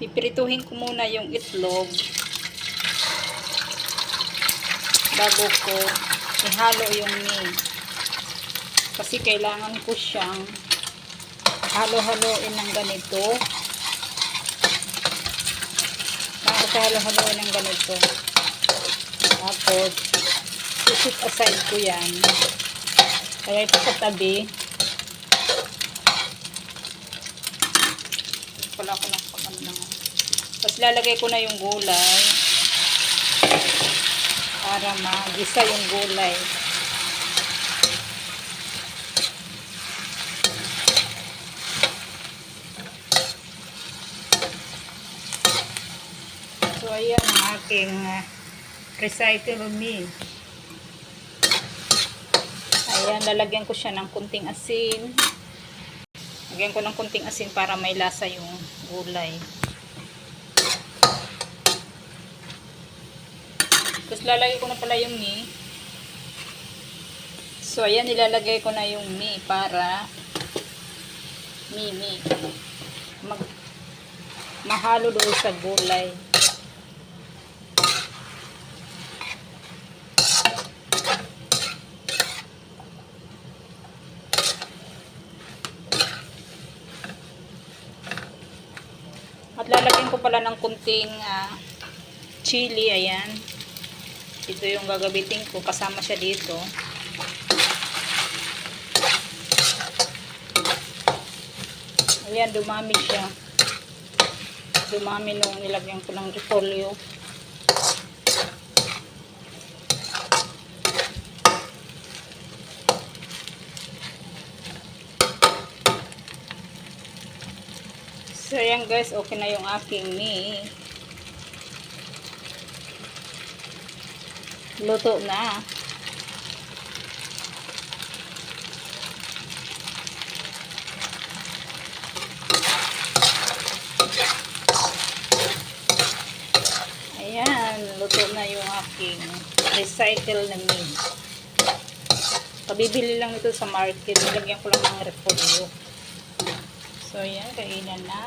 Pipirituhin ko muna yung itlog bago ko ihalo yung mi. Kasi kailangan ko siyang halo-haloin ng ganito. Bago ko halo-haloin ng ganito. Tapos, isit aside ko yan. Kaya ito sa tabi. Wala ko ng pag ano lang. Tapos lalagay ko na yung gulay. Para magisa yung gulay. So, ayan ang aking uh, recycle meal. Ayan, lalagyan ko siya ng kunting asin. Lagyan ko ng kunting asin para may lasa yung gulay. Tapos lalagay ko na pala yung mi. So, ayan, nilalagay ko na yung mi para mi, mi. Mag, mahalo doon sa gulay. Lalagyan ko pala ng kunting ah, chili, ayan. Ito yung gagabitin ko, kasama siya dito. Ayan, dumami siya. Dumami nung nilagyan ko ng repolyo. So, ayan guys, okay na yung aking ni. Luto na. Ayan, luto na yung aking recycle na meat. Kabibili lang ito sa market. Nilagyan ko lang ng repolyo. So, yan. Kainan na.